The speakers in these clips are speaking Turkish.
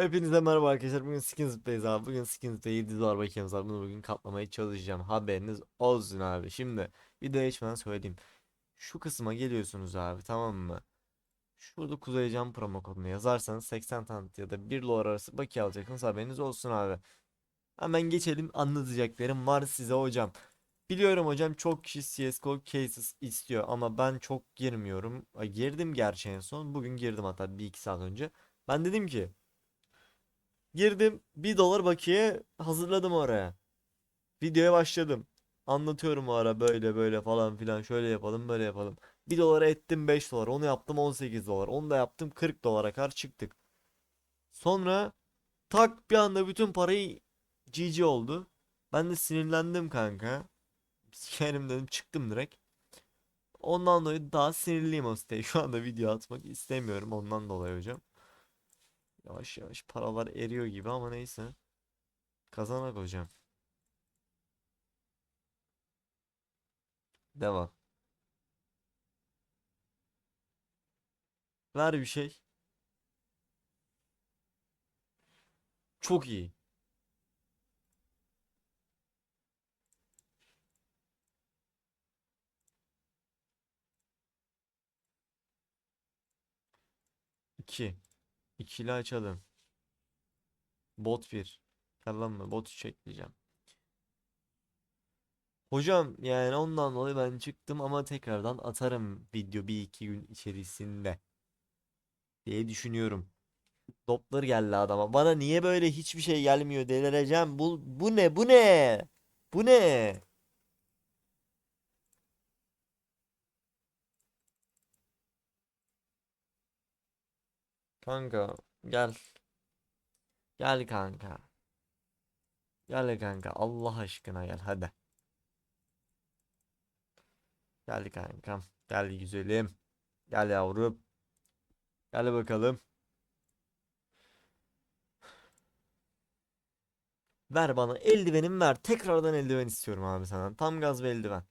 Hepinize merhaba arkadaşlar. Bugün Skins'teyiz abi. Bugün 7 dolar bakiyemiz var. Bunu bugün katlamaya çalışacağım. Haberiniz olsun abi. Şimdi videoya geçmeden söyleyeyim. Şu kısma geliyorsunuz abi tamam mı? Şurada Kuzey Cam promo kodunu yazarsanız 80 tane ya da 1 dolar arası bakiye alacaksınız. Haberiniz olsun abi. Hemen geçelim anlatacaklarım var size hocam. Biliyorum hocam çok kişi CSGO cases istiyor ama ben çok girmiyorum. Girdim gerçi en son. Bugün girdim hatta bir iki saat önce. Ben dedim ki Girdim 1 dolar bakiye hazırladım oraya. Videoya başladım. Anlatıyorum o ara böyle böyle falan filan şöyle yapalım böyle yapalım. 1 dolara ettim 5 dolar onu yaptım 18 dolar onu da yaptım 40 dolara kadar çıktık. Sonra tak bir anda bütün parayı GG oldu. Ben de sinirlendim kanka. Sikerim dedim çıktım direkt. Ondan dolayı daha sinirliyim o siteye. Şu anda video atmak istemiyorum ondan dolayı hocam. Yavaş yavaş paralar eriyor gibi ama neyse. Kazanak hocam. Devam. Ver bir şey. Çok iyi. İki. İkili açalım. Bot 1. Yalan mı? Bot 3 ekleyeceğim. Hocam yani ondan dolayı ben çıktım ama tekrardan atarım video bir iki gün içerisinde diye düşünüyorum. Toplar geldi adama. Bana niye böyle hiçbir şey gelmiyor delireceğim. Bu, bu ne bu ne? Bu ne? Kanka gel. Gel kanka. Gel kanka Allah aşkına gel hadi. Gel kankam. Gel güzelim. Gel yavrum. Gel bakalım. Ver bana eldivenimi ver. Tekrardan eldiven istiyorum abi sana. Tam gaz ve eldiven.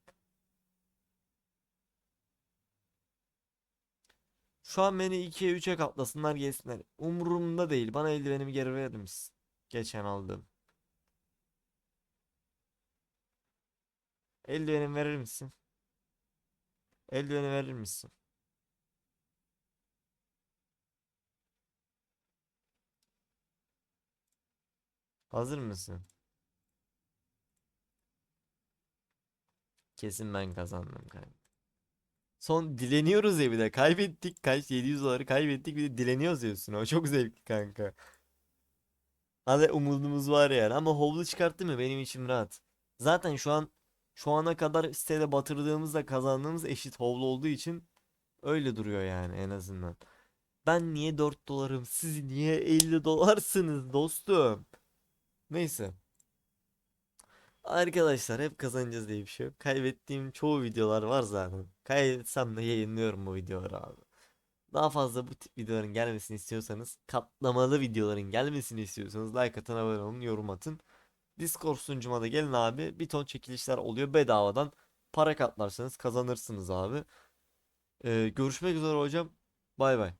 Şu an beni 2'ye 3'e katlasınlar gelsinler. Umurumda değil. Bana eldivenimi geri verir misin? Geçen aldım. Eldivenimi verir misin? Eldiveni verir misin? Hazır mısın? Kesin ben kazandım kanka. Son dileniyoruz ya bir de. Kaybettik kaç 700 doları kaybettik bir de dileniyoruz ya üstüne. O çok zevkli kanka. Hadi umudumuz var yani ama hovlu çıkarttı mı benim içim rahat. Zaten şu an şu ana kadar sitede batırdığımızla kazandığımız eşit hovlu olduğu için öyle duruyor yani en azından. Ben niye 4 dolarım siz niye 50 dolarsınız dostum. Neyse. Arkadaşlar hep kazanacağız diye bir şey yok. Kaybettiğim çoğu videolar var zaten. Kaybetsem de yayınlıyorum bu videoları abi. Daha fazla bu tip videoların gelmesini istiyorsanız, katlamalı videoların gelmesini istiyorsanız like atın, abone olun, yorum atın. Discord sunucuma da gelin abi. Bir ton çekilişler oluyor bedavadan. Para katlarsanız kazanırsınız abi. Ee, görüşmek üzere hocam. Bay bay.